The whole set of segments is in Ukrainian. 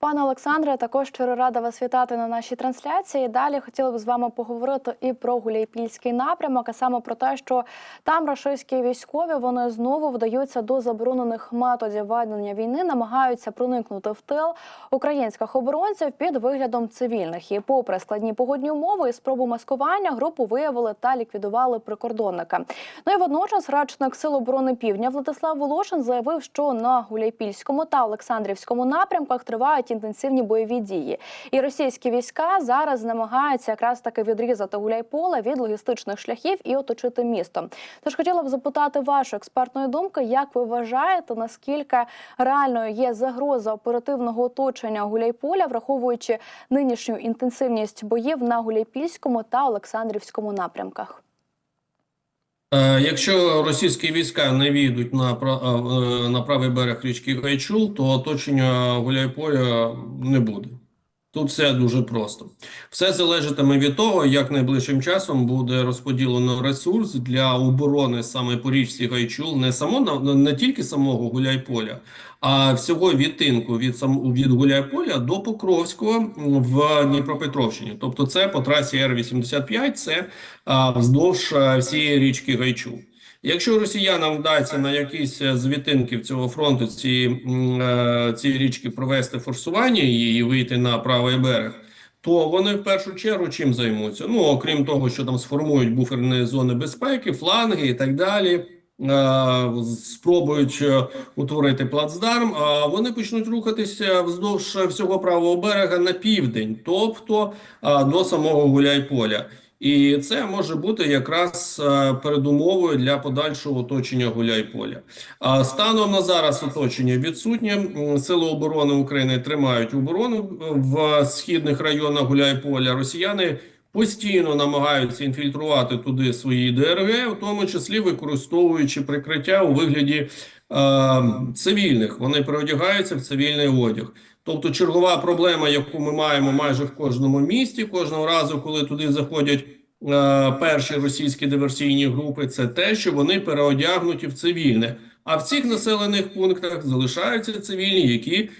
Пане Олександре, також щиро рада вас вітати на нашій трансляції. Далі хотіла б з вами поговорити і про Гуляйпільський напрямок, а саме про те, що там рашистські військові вони знову вдаються до заборонених методів ведення війни, намагаються проникнути в тил українських оборонців під виглядом цивільних. І, попри складні погодні умови і спробу маскування, групу виявили та ліквідували прикордонника. Ну і водночас речник Сил оборони Півдня Владислав Волошин заявив, що на Гуляйпільському та Олександрівському напрямках тривають інтенсивні бойові дії. І російські війська зараз намагаються якраз таки відрізати Гуляйполе від логістичних шляхів і оточити місто. Тож хотіла б запитати вашу експертної думки, як ви вважаєте, наскільки реальною є загроза оперативного оточення Гуляйполя, враховуючи нинішню інтенсивність боїв на Гуляйпільському та Олександрівському напрямках? Е, Якщо російські війська не війдуть на, е, на правий берег річки Гайчул, то оточення Гуляйполя не буде. Тут все дуже просто. Все залежатиме від того, як найближчим часом буде розподілено ресурс для оборони саме по річці Гайчул, не само не тільки самого Гуляйполя, а всього відтинку від сам від Гуляйполя до Покровського в Дніпропетровщині. Тобто, це по трасі Р-85, це а, вздовж всієї річки Гайчул. Якщо росіянам вдасться на якісь з відтинків цього фронту ці, е, ці річки провести форсування її і вийти на правий берег, то вони в першу чергу чим займуться? Ну, окрім того, що там сформують буферні зони безпеки, фланги і так далі. е, Спробують е, утворити плацдарм, а вони почнуть рухатися вздовж всього правого берега на південь, тобто до самого Гуляйполя. І це може бути якраз е, передумовою для подальшого оточення Гуляйполя. А станом на зараз оточення відсутнє. Сили оборони України тримають оборону в східних районах Гуляйполя. Росіяни постійно намагаються інфільтрувати туди свої ДРГ, в тому числі використовуючи прикриття у вигляді е, цивільних. Вони переодягаються в цивільний одяг. Тобто чергова проблема, яку ми маємо майже в кожному місті, кожного разу, коли туди заходять е, перші російські диверсійні групи, це те, що вони переодягнуті в цивільне. А в цих населених пунктах залишаються цивільні, які е,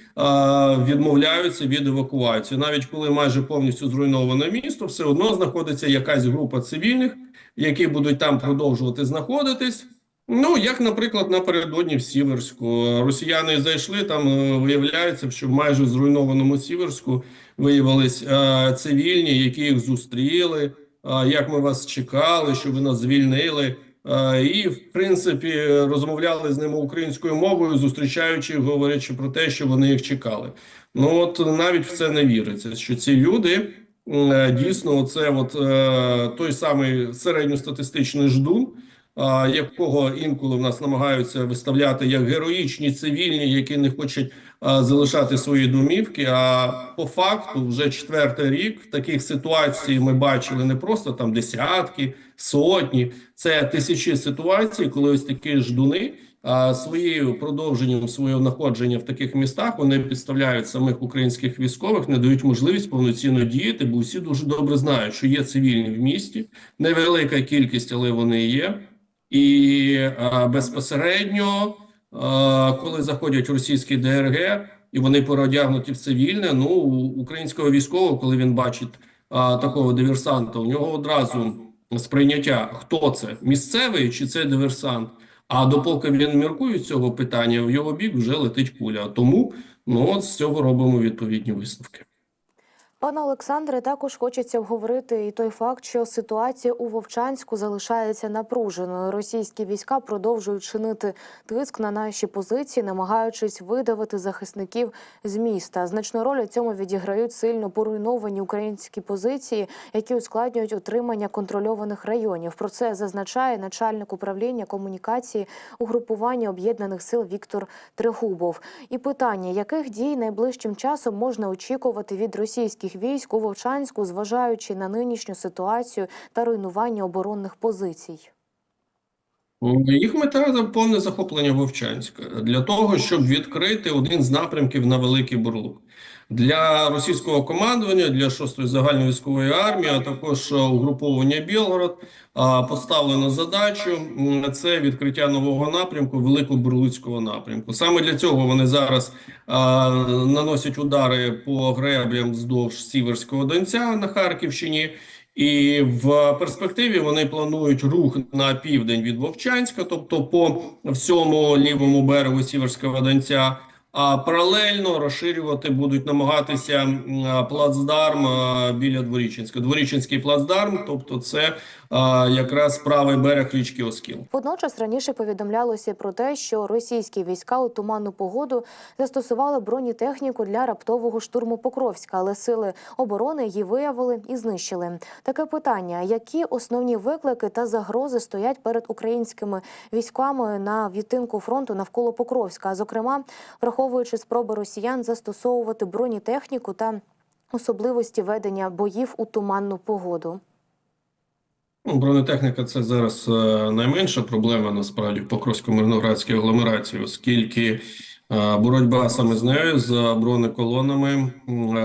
відмовляються від евакуації. Навіть коли майже повністю зруйноване місто, все одно знаходиться якась група цивільних, які будуть там продовжувати знаходитись. Ну, як, наприклад, напередодні в Сіверську. Росіяни зайшли, там е, виявляється, що в майже зруйнованому Сіверську виявились е, цивільні, які їх зустріли, е, як ми вас чекали, що ви нас звільнили. Е, і, в принципі, розмовляли з ними українською мовою, зустрічаючи, говорячи про те, що вони їх чекали. Ну, от навіть в це не віриться, що ці люди м, дійсно, це от е, той самий середньостатистичний ждун, якого інколи в нас намагаються виставляти як героїчні цивільні, які не хочуть залишати свої домівки. А по факту, вже четвертий рік таких ситуацій ми бачили не просто там десятки, сотні, це тисячі ситуацій, коли ось такі ждуни. А своєю продовженням свого знаходження в таких містах вони підставляють самих українських військових, не дають можливість повноцінно діяти, бо всі дуже добре знають, що є цивільні в місті, невелика кількість, але вони є. І безпосередньо, коли заходять російські ДРГ і вони переодягнуті в цивільне, ну у українського військового, коли він бачить а, такого диверсанта, у нього одразу сприйняття, хто це місцевий чи це диверсант. А допоки він міркує цього питання, в його бік вже летить куля. Тому ну от з цього робимо відповідні висновки. Пане Олександре, також хочеться обговорити і той факт, що ситуація у Вовчанську залишається напруженою. Російські війська продовжують чинити тиск на наші позиції, намагаючись видавити захисників з міста. Значну роль у цьому відіграють сильно поруйновані українські позиції, які ускладнюють утримання контрольованих районів. Про це зазначає начальник управління комунікації угрупування об'єднаних сил Віктор Трегубов. І питання, яких дій найближчим часом можна очікувати від російських військ у Вовчанську, зважаючи на нинішню ситуацію та руйнування оборонних позицій? Їх мета – повне захоплення Вовчанська для того, щоб відкрити один з напрямків на Великий Бурлук. Для російського командування, для 6-ї загальновійськової армії, а також угруповання Білгород поставлено задачу це відкриття нового напрямку, Великобурлуцького напрямку. Саме для цього вони зараз а, наносять удари по греблям вздовж Сіверського Донця на Харківщині. І в перспективі вони планують рух на південь від Вовчанська, тобто по всьому лівому берегу Сіверського Донця. А паралельно розширювати будуть намагатися плацдарм біля Дворіченська. Дворіченський плацдарм, тобто це якраз правий берег річки Оскіл. Водночас раніше повідомлялося про те, що російські війська у туманну погоду застосували бронетехніку для раптового штурму Покровська, але сили оборони її виявили і знищили. Таке питання: які основні виклики та загрози стоять перед українськими військами на відтинку фронту навколо Покровська, зокрема, враховуючи спроби росіян застосовувати бронетехніку та особливості ведення боїв у туманну погоду. Ну, бронетехніка це зараз е, найменша проблема насправді в Покровсько-Мирноградській агломерації, оскільки е, боротьба саме з нею з бронеколонами е,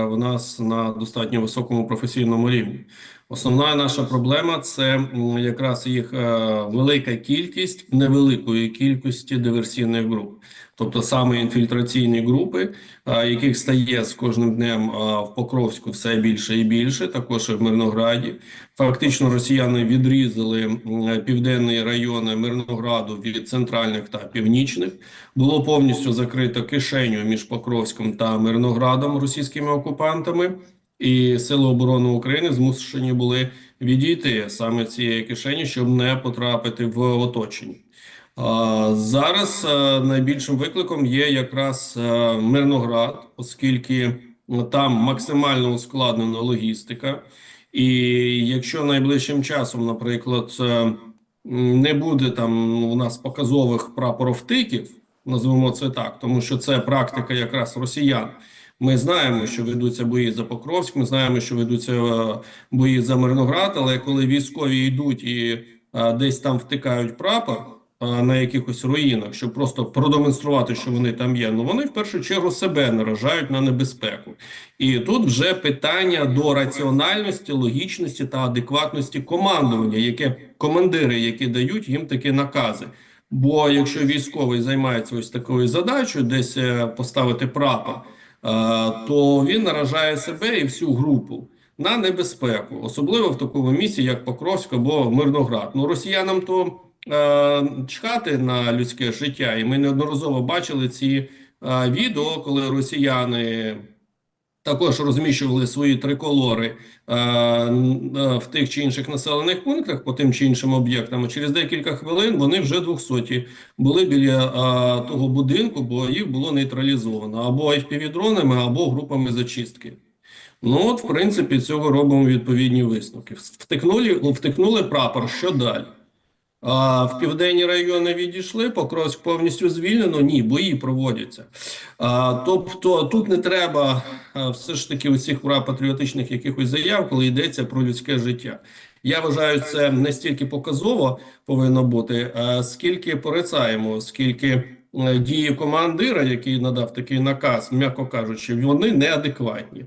в нас на достатньо високому професійному рівні. Основна наша проблема це якраз їх велика кількість невеликої кількості диверсійних груп. Тобто саме інфільтраційні групи, яких стає з кожним днем в Покровську все більше і більше, також і в Мирнограді. Фактично росіяни відрізали південні райони Мирнограду від центральних та північних. Було повністю закрито кишеню між Покровськом та Мирноградом російськими окупантами. І Сили оборони України змушені були відійти саме цієї кишені, щоб не потрапити в оточення. Зараз е, найбільшим викликом є якраз е, Мирноград, оскільки там максимально ускладнена логістика. І якщо найближчим часом, наприклад, е, не буде там у нас показових прапоровтиків, назвемо це так, тому що це практика якраз росіян. Ми знаємо, що ведуться бої за Покровськ, ми знаємо, що ведуться е, бої за Мирноград, але коли військові йдуть і е, десь там втикають прапор е, на якихось руїнах, щоб просто продемонструвати, що вони там є, ну вони в першу чергу себе наражають на небезпеку. І тут вже питання до раціональності, логічності та адекватності командування, яке командири, які дають їм такі накази. Бо якщо військовий займається ось такою задачею, десь е, поставити прапор, е, то він наражає себе і всю групу на небезпеку, особливо в такому місці, як Покровськ або Мирноград. Ну росіянам то чхати на людське життя, і ми неодноразово бачили ці е, відео, коли росіяни. Також розміщували свої триколори е, е, в тих чи інших населених пунктах по тим чи іншим об'єктам. Через декілька хвилин вони вже двохсоті були біля е, того будинку, бо їх було нейтралізовано або FPV-дронами, або групами зачистки. Ну от, в принципі, цього робимо відповідні висновки. Втикнули, втикнули прапор. Що далі? А, в південні райони відійшли, Покровськ повністю звільнено. Ні, бої проводяться. А, тобто тут не треба все ж таки усіх патріотичних якихось заяв, коли йдеться про людське життя. Я вважаю, це не стільки показово повинно бути, а скільки порицаємо, скільки е, дії командира, який надав такий наказ, м'яко кажучи, вони неадекватні.